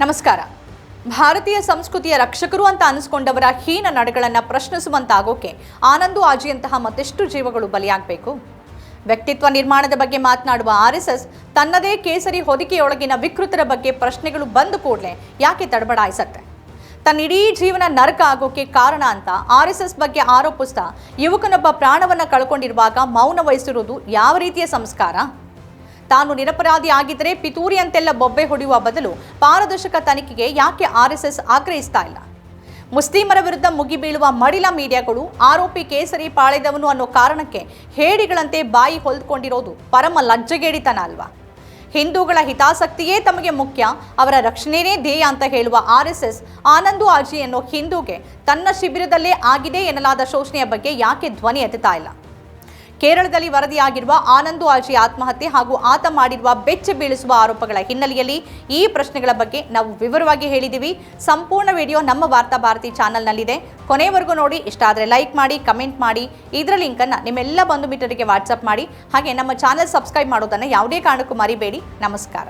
ನಮಸ್ಕಾರ. ಭಾರತೀಯ ಸಂಸ್ಕೃತಿಯ ರಕ್ಷಕರು ಅಂತ ಅನಿಸ್ಕೊಂಡವರ ಹೀನ ನಡೆಗಳನ್ನು ಪ್ರಶ್ನಿಸುವಂತಾಗೋಕೆ ಆನಂದು ಆಜಿಯಂತಹ ಮತ್ತೆಷ್ಟು ಜೀವಗಳು ಬಲಿಯಾಗಬೇಕು? ವ್ಯಕ್ತಿತ್ವ ನಿರ್ಮಾಣದ ಬಗ್ಗೆ ಮಾತನಾಡುವ ಆರ್ ಎಸ್ ಎಸ್ ತನ್ನದೇ ಕೇಸರಿ ಹೊದಿಕೆಯೊಳಗಿನ ವಿಕೃತರ ಬಗ್ಗೆ ಪ್ರಶ್ನೆಗಳು ಬಂದ ಕೂಡಲೇ ಯಾಕೆ ತಡಬಡಾಯಿಸತ್ತೆ? ತನ್ನ ಇಡೀ ಜೀವನ ನರಕ ಆಗೋಕೆ ಕಾರಣ ಅಂತ ಆರ್ ಎಸ್ ಎಸ್ ಬಗ್ಗೆ ಆರೋಪಿಸ್ತಾ ಯುವಕನೊಬ್ಬ ಪ್ರಾಣವನ್ನು ಕಳ್ಕೊಂಡಿರುವಾಗ ಮೌನ ವಹಿಸಿರುವುದು ಯಾವ ರೀತಿಯ ಸಂಸ್ಕಾರ? ತಾನು ನಿರಪರಾಧಿ ಆಗಿದ್ದರೆ ಪಿತೂರಿ ಅಂತೆಲ್ಲ ಬೊಬ್ಬೆ ಹೊಡೆಯುವ ಬದಲು ಪಾರದರ್ಶಕ ತನಿಖೆಗೆ ಯಾಕೆ ಆರ್ಎಸ್ಎಸ್ ಎಸ್ ಎಸ್ ಆಗ್ರಹಿಸ್ತಾ ಇಲ್ಲ? ಮುಸ್ಲಿಮರ ವಿರುದ್ಧ ಮುಗಿಬೀಳುವ ಮಡಿಲ ಮೀಡಿಯಾಗಳು, ಆರೋಪಿ ಕೇಸರಿ ಪಾಳೆದವನು ಅನ್ನೋ ಕಾರಣಕ್ಕೆ ಹೇಡಿಗಳಂತೆ ಬಾಯಿ ಹೊಲ್ಕೊಂಡಿರೋದು ಪರಮ ಲಜ್ಜೆಗೇಡಿತನ ಅಲ್ವಾ? ಹಿಂದೂಗಳ ಹಿತಾಸಕ್ತಿಯೇ ತಮಗೆ ಮುಖ್ಯ, ಅವರ ರಕ್ಷಣೆಯೇ ಧ್ಯೇಯ ಅಂತ ಹೇಳುವ ಆರ್ಎಸ್ಎಸ್ ಎಸ್ ಎಸ್ ಆನಂದು ಆಜಿ ಅನ್ನೋ ಹಿಂದೂಗೆ ತನ್ನ ಶಿಬಿರದಲ್ಲೇ ಆಗಿದೆ ಎನ್ನಲಾದ ಶೋಷಣೆಯ ಬಗ್ಗೆ ಯಾಕೆ ಧ್ವನಿ ಎತ್ತುತ್ತಾ ಇಲ್ಲ? ಕೇರಳದಲ್ಲಿ ವರದಿಯಾಗಿರುವ ಆನಂದು ಆಜಿ ಆತ್ಮಹತ್ಯೆ ಹಾಗೂ ಆತ ಮಾಡಿರುವ ಬೆಚ್ಚ ಬೀಳಿಸುವ ಆರೋಪಗಳ ಹಿನ್ನೆಲೆಯಲ್ಲಿ ಈ ಪ್ರಶ್ನೆಗಳ ಬಗ್ಗೆ ನಾವು ವಿವರವಾಗಿ ಹೇಳಿದ್ದೀವಿ. ಸಂಪೂರ್ಣ ವಿಡಿಯೋ ನಮ್ಮ ವಾರ್ತಾ ಭಾರತಿ ಚಾನಲ್ನಲ್ಲಿದೆ. ಕೊನೆವರೆಗೂ ನೋಡಿ, ಇಷ್ಟ ಆದರೆ ಲೈಕ್ ಮಾಡಿ, ಕಮೆಂಟ್ ಮಾಡಿ. ಇದರ ಲಿಂಕನ್ನು ನಿಮ್ಮೆಲ್ಲ ಬಂಧು ಮಿತ್ರರಿಗೆ ವಾಟ್ಸಪ್ ಮಾಡಿ. ಹಾಗೆ ನಮ್ಮ ಚಾನಲ್ ಸಬ್ಸ್ಕ್ರೈಬ್ ಮಾಡೋದನ್ನು ಯಾವುದೇ ಕಾರಣಕ್ಕೂ ಮರಿಬೇಡಿ. ನಮಸ್ಕಾರ.